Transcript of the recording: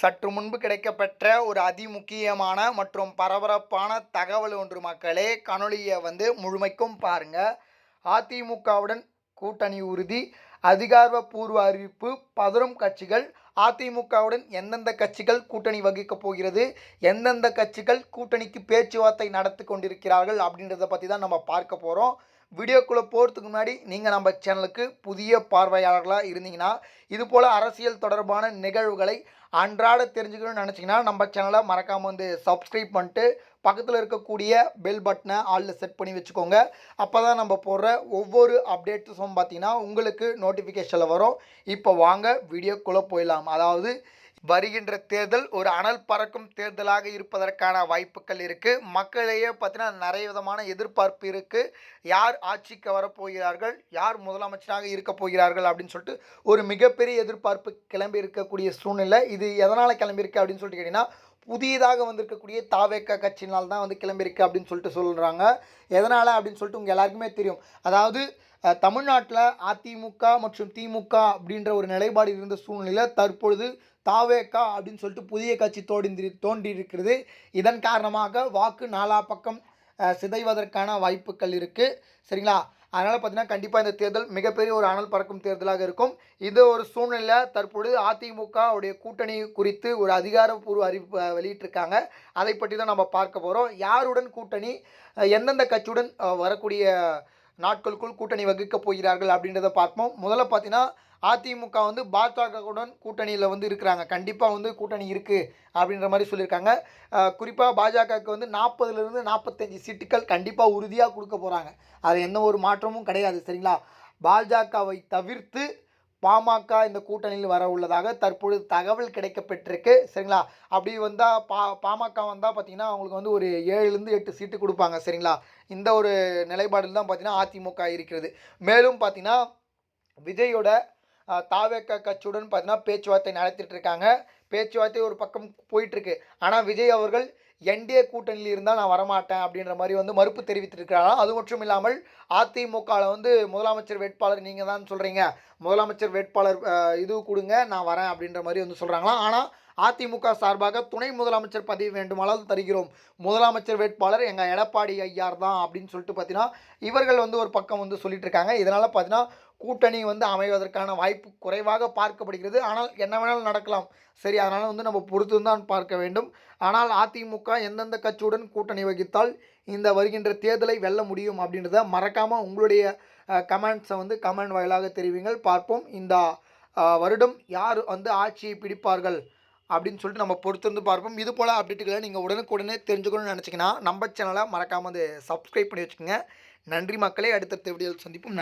சற்று முன்பு கிடைக்கப்பெற்ற ஒரு அதிமுக்கியமான மற்றும் பரபரப்பான தகவல் ஒன்று மக்களே காணொளியை வந்து முழுமைக்கும் பாருங்க. அதிமுகவுடன் கூட்டணி உறுதி அதிகாரப்பூர்வ அறிவிப்பு பதறும் கட்சிகள் அதிமுகவுடன் எந்தெந்த கட்சிகள் கூட்டணி வகிக்கப் போகிறது எந்தெந்த கட்சிகள் கூட்டணிக்கு பேச்சுவார்த்தை நடத்தி கொண்டிருக்கிறார்கள் அப்படின்றத பற்றி தான் நம்ம பார்க்க போகிறோம் வீடியோக்குள்ளே போகிறதுக்கு முன்னாடி நீங்கள் நம்ம சேனலுக்கு புதிய பார்வையாளர்களாக இருந்தீங்கன்னா இதுபோல் அரசியல் தொடர்பான நிகழ்வுகளை அன்றாட தெரிஞ்சுக்கணும்னு நினச்சிங்கன்னா நம்ம சேனலை மறக்காமல் வந்து சப்ஸ்கிரைப் பண்ணிட்டு பக்கத்தில் இருக்கக்கூடிய பெல் பட்டனை ஆளில் செட் பண்ணி வச்சுக்கோங்க. அப்போ தான் நம்ம போடுற ஒவ்வொரு அப்டேட்ஸும் பார்த்தீங்கன்னா உங்களுக்கு நோட்டிஃபிகேஷனில் வரும். இப்போ வாங்க வீடியோக்குள்ளே போயிடலாம். அதாவது வருகின்ற தேர்தல் ஒரு அனல் பறக்கும் தேர்தலாக இருப்பதற்கான வாய்ப்புகள் இருக்குது மக்களிடையே பார்த்தீங்கன்னா நிறைய விதமான எதிர்பார்ப்பு இருக்குது யார் ஆட்சிக்கு வரப்போகிறார்கள் யார் முதலமைச்சராக இருக்க போகிறார்கள்? அப்படின்னு சொல்லிட்டு ஒரு மிகப்பெரிய எதிர்பார்ப்பு கிளம்பி இருக்கக்கூடிய சூழ்நிலை. இது எதனால் கிளம்பியிருக்கு அப்படின்னு சொல்லிட்டு கேட்டிங்கன்னா புதியதாக வந்திருக்கக்கூடிய தாவேக்க கட்சியினால் தான் வந்து கிளம்பியிருக்கு அப்படின்னு சொல்லிட்டு சொல்கிறாங்க எதனால் அப்படின்னு சொல்லிட்டு உங்கள் எல்லாருக்குமே தெரியும். அதாவது தமிழ்நாட்டில் அதிமுக மற்றும் திமுக அப்படின்ற ஒரு நிலைப்பாடு இருந்த சூழ்நிலையில் தற்பொழுது தாவேக்கா அப்படின்னு சொல்லிட்டு புதிய கட்சி தோன்றி தோன்றியிருக்கிறது இதன் காரணமாக வாக்கு நாலா பக்கம் சிதைவதற்கான வாய்ப்புகள் இருக்குது சரிங்களா? அதனால் பார்த்தீங்கன்னா கண்டிப்பாக இந்த தேர்தல் மிகப்பெரிய ஒரு அனல் பறக்கும் தேர்தலாக இருக்கும். இது ஒரு சூழ்நிலை தற்பொழுது அதிமுக உடைய கூட்டணி குறித்து ஒரு அதிகாரப்பூர்வ அறிவிப்பு வெளியிட்டிருக்காங்க. அதை பற்றி தான் நம்ம பார்க்க போகிறோம் யாருடன் கூட்டணி எந்தெந்த கட்சியுடன் வரக்கூடிய நாட்களுக்குள் கூட்டணி வகுக்கப் போகிறார்கள் அப்படின்றத பார்ப்போம். முதல்ல பார்த்தீங்கன்னா அதிமுக வந்து பாஜகவுடன் கூட்டணியில் வந்து இருக்கிறாங்க. கண்டிப்பாக வந்து கூட்டணி இருக்குது அப்படின்ற மாதிரி சொல்லியிருக்காங்க. குறிப்பாக பாஜகவுக்கு வந்து நாற்பதுலேருந்து நாற்பத்தஞ்சு சீட்டுகள் கண்டிப்பாக உறுதியாக கொடுக்க போகிறாங்க அது எந்த ஒரு மாற்றமும் கிடையாது சரிங்களா? பாஜகவை தவிர்த்து பாமக இந்த கூட்டணியில் வர உள்ளதாக தற்பொழுது தகவல் கிடைக்கப்பட்டிருக்கு. சரிங்களா? அப்படி வந்தால் பா பாமக வந்தால் பார்த்தீங்கன்னா அவங்களுக்கு வந்து ஒரு ஏழுலேருந்து எட்டு சீட்டு கொடுப்பாங்க. சரிங்களா? இந்த ஒரு நிலைப்பாடில் தான் பார்த்திங்கன்னா அதிமுக இருக்கிறது. மேலும் பார்த்தீங்கன்னா விஜயோட தாவேக்க கட்சியுடன் பார்த்தீங்கன்னா பேச்சுவார்த்தை நடத்திட்டு இருக்காங்க. பேச்சுவார்த்தை ஒரு பக்கம் போயிட்டுருக்கு ஆனால் விஜய் அவர்கள் என்டிஏ கூட்டணியில் இருந்தால் நான் வரமாட்டேன் அப்படின்ற மாதிரி வந்து மறுப்பு தெரிவித்திருக்கிறாராம் அது மட்டும் இல்லாமல் அதிமுகவில் வந்து முதலமைச்சர் வேட்பாளர் நீங்கள் தான் சொல்கிறீங்க முதலமைச்சர் வேட்பாளர் இது கொடுங்க நான் வரேன் அப்படின்ற மாதிரி வந்து சொல்கிறாங்களாம் ஆனால் அதிமுக சார்பாக துணை முதலமைச்சர் பதவி வேண்டுமானால் தருகிறோம். முதலமைச்சர் வேட்பாளர் எங்கள் எடப்பாடி ஐயார் தான் அப்படின்னு சொல்லிட்டு பார்த்தீங்கன்னா இவர்கள் வந்து ஒரு பக்கம் வந்து சொல்லிட்டு இருக்காங்க. இதனால் பார்த்தீங்கன்னா கூட்டணி வந்து அமைவதற்கான வாய்ப்பு குறைவாக பார்க்கப்படுகிறது. ஆனால் என்ன வேணாலும் நடக்கலாம். சரி அதனால் வந்து நம்ம பொறுத்து தான் பார்க்க வேண்டும். ஆனால் அதிமுக எந்தெந்த கட்சியுடன் கூட்டணி வகித்தால் இந்த வருகின்ற தேர்தலை வெல்ல முடியும் அப்படின்றத மறக்காமல் உங்களுடைய கமெண்ட்ஸை வந்து கமெண்ட் வாயிலாக தெரிவிங்கள். பார்ப்போம். இந்த வருடம் யார் வந்து ஆட்சியை பிடிப்பார்கள் அப்படின்னு சொல்லிட்டு நம்ம பொறுத்திருந்து பார்ப்போம். இது போல் அப்டேட்டுகளை நீங்கள் உடனுக்குடனே தெரிஞ்சுக்கணும்னு நினச்சிங்கன்னா நம்ம சேனலை மறக்காமல் வந்து சப்ஸ்கிரைப் பண்ணி வச்சுக்கோங்க. நன்றி மக்களே. அடுத்தடுத்த வீடியோவில் சந்திப்போம். நன்றி.